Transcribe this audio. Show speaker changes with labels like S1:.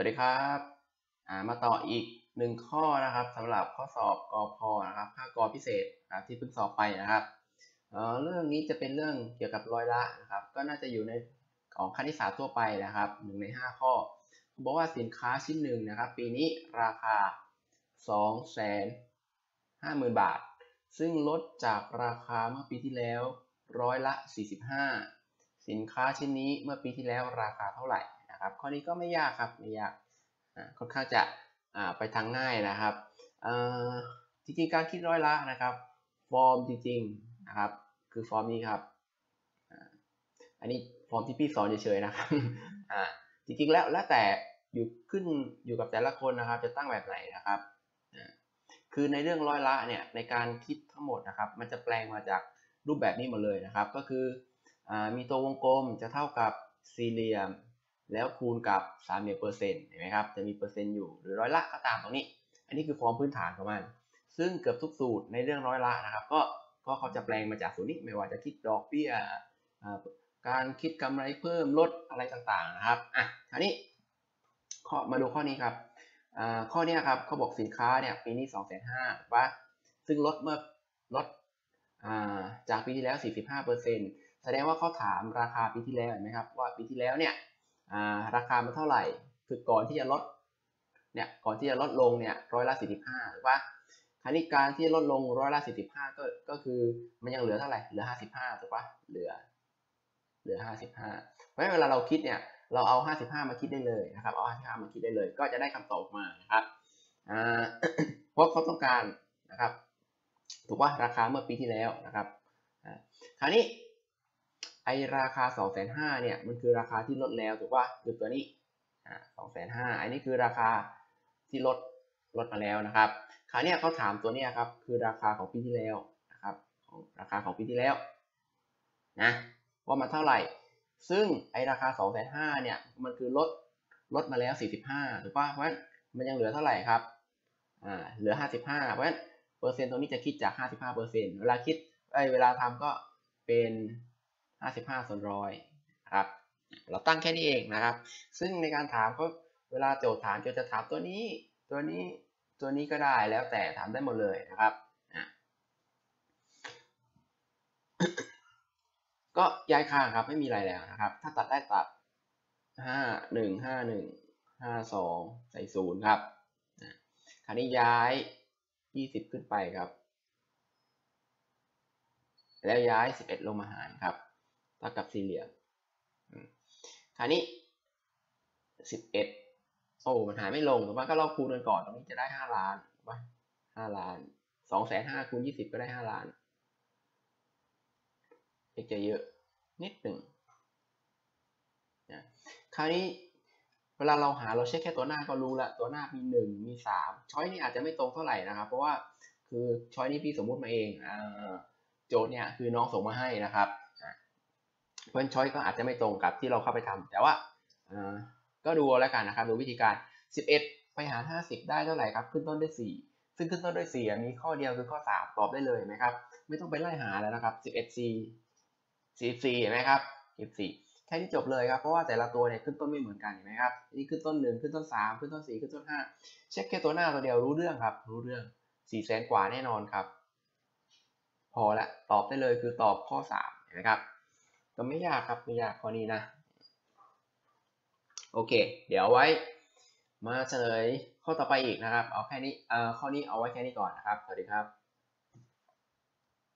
S1: วัสดีครับามาต่ออีกหนึ่งข้อนะครับสำหรับข้อสอบกอพนะครับภาคกอพิเศษนะครับที่เพิ่งสอบไปนะครับเเรื่องนี้จะเป็นเรื่องเกี่ยวกับร้อยละนะครับ ก็น่าจะอยู่ในของคณิตศาสตร์ทั่วไปนะครับหนึ่งในห้าข้อบอกว่าสินค้าชิ้นหนึ่งนะครับ ปีนี้ราคา2องแสนห้าหมื่นบาท ซึ่งลดจากราคาเมื่อปีที่แล้วร้อยละ 45 สินค้าชิ้นนี้เมื่อปีที่แล้วราคาเท่าไหร่ นะครับ ข้อนี้ก็ไม่ยากครับไม่ยากอ่าค่อนข้างจะอ่าไปทางง่ายนะครับอ่าจริงๆการคิดร้อยละนะครับ ฟอร์มจริงๆนะครับคือฟอร์มนี้ครับอ่าอันนี้ฟอร์มที่พี่สอนเฉยๆนะครับอ่าจริงๆแล้วแล้วแต่อยู่ขึ้นอยู่กับแต่ละคนนะครับ จะตั้งแบบไหนนะครับอ่าคือในเรื่องร้อยละเนี่ยในการคิดทั้งหมดนะครับ มันจะแปลงมาจากรูปแบบนี้หมดเลยนะครับ ก็คืออามีตัววงกลมจะเท่ากับสี่เหลี่ยม แล้วคูณกับสามเหลี่ยมเปอร์เซ็นต์เห็นไหมครับจะมีเปอร์เซ็นต์อยู่หรือร้อยละก็ตามตรงนี้ อันนี้คือฟอร์มพื้นฐานของมัน ซึ่งเกือบทุกสูตรในเรื่องร้อยละนะครับ ก็ก็เขาจะแปลงมาจากสูตรนี้ไม่ว่าจะคิดดอกเบี้ยการคิดกำไรเพิ่มลดอะไรต่างๆนะครับอะคราวนี้ข้อมาดูข้อนี้ครับข้อนี้ครับเขาบอกสินค้าเนี่ยปีนี้2 5 0 0 0ว่าซึ่งลดเมื่อลดจากปีที่แล้ว 45%แสดงว่าเขาถามราคาปีที่แล้วเห็นไหมครับว่าปีที่แล้วเนี่ย ราคามันเท่าไหร่ คือก่อนที่จะลดเนี่ยก่อนที่จะลดลงเนี่ยร้อยละสี่สิบห้าถูกปะคราวนี้การที่ลดลงร้อยละสี่สิบห้าก็ก็คือมันยังเหลือเท่าไหร่เหลือห้าสิบห้าถูกปะเหลือ เหลือห้าสิบห้าเพราะฉะนั้นเวลาเราคิดเนี่ยเราเอาห้าสิบห้ามาคิดได้เลยนะครับเอาห้าสิบห้ามาคิดได้เลย ก็จะได้คำตอบมานะครับเพราะเขาต้องการนะครับ ถูกปะราคาเมื่อปีที่แล้วนะครับคราวนี้ ไอราคา2องแสนห้าเนี่ยมันคือราคาที่ลดแล้วถูกป่ะคือตัวนี้อ่าสองแสนห้าอันนี้คือราคาที่ลดลดมาแล้วนะครับคราวนี้เขาถามตัวนี้ครับคือราคาของปีที่แล้วนะครับของราคาของปีที่แล้วนะว่ามันเท่าไหร่ ซึ่งไอราคา2องแสนห้าเนี่ยมันคือลดลดมาแล้ว 45ถูกป่ะเพราะฉะนั้นมันยังเหลือเท่าไหร่ครับอ่าเหลือ 55 เพราะฉะนั้นเปอร์เซ็นต์ตรงนี้จะคิดจาก 55เปอร์เซ็นต์เวลาคิดไอเวลาทำก็เป็น 55ส่วนร้อยครับเราตั้งแค่นี้เองนะครับ ซึ่งในการถามก็เวลาโจทย์ถามโจทย์จะถามตัวนี้ ตัวนี้ตัวนี้ก็ได้แล้วแต่ถามได้หมดเลยนะครับก็ย้ายข้างครับไม่มีอะไรแล้วนะครับ ถ้าตัดได้ตัด 5 1 5 1 5 2 ใส่ศูนย์ครับคราวนี้ย้าย 20 ขึ้นไปครับ แล้วย้าย 11 ลงมาหารครับ เท่ากับสี่เหลี่ยมคราวนี้สิบเอ็ดโอ้มันหายไม่ลงแต่ว่าก็ลองคูณกันก่อนตรงนี้จะได้ห้าล้านว่าห้าล้านสองแสนห้าคูณยี่สิบก็ได้ห้าล้านเอกจะเยอะนิดหนึ่งนะคราวนี้เวลาเราหาเราเช็คแค่ตัวหน้าก็รู้ละตัวหน้ามีหนึ่งมีสามช้อยนี้อาจจะไม่ตรงเท่าไหร่นะครับ เพราะว่าคือช้อยนี้พี่สมมุติมาเองอโจทย์เนี่ยคือน้องส่งมาให้นะครับ เพราะช้อยก็อาจจะไม่ตรงกับที่เราเข้าไปทำแต่ว่าก็ดูแล้วกันนะครับ ดูวิธีการ 11 ไปหาร50 ได้เท่าไหร่ครับ ขึ้นต้นด้วย 4 ซึ่งขึ้นต้นด้วย4มีข้อเดียวคือข้อ 3 ตอบได้เลยไหมครับ ไม่ต้องไปไล่หาแล้วนะครับ 11 4 44เห็นไหมครับ14แค่นี้จบเลยครับ เพราะว่าแต่ละตัวเนี่ยขึ้นต้นไม่เหมือนกันเห็นไหมครับ นี่ขึ้นต้น 1 ขึ้นต้น 3 ขึ้นต้น 4 ขึ้นต้น 5 เช็คแค่ตัวหน้าตัวเดียวรู้เรื่องครับ รู้เรื่อง4แสนกว่าแน่นอนครับ พอละ ตอบได้เลยคือตอบข้อ3เห็นไหมครับ ก็ไม่ยากครับไม่ยากข้อนี้นะ โอเค เดี๋ยวไว้ มาเฉลยข้อต่อไปอีกนะครับ เอาแค่นี้เอ่อข้อนี้เอาไว้แค่นี้ก่อนนะครับ สวัสดีครับ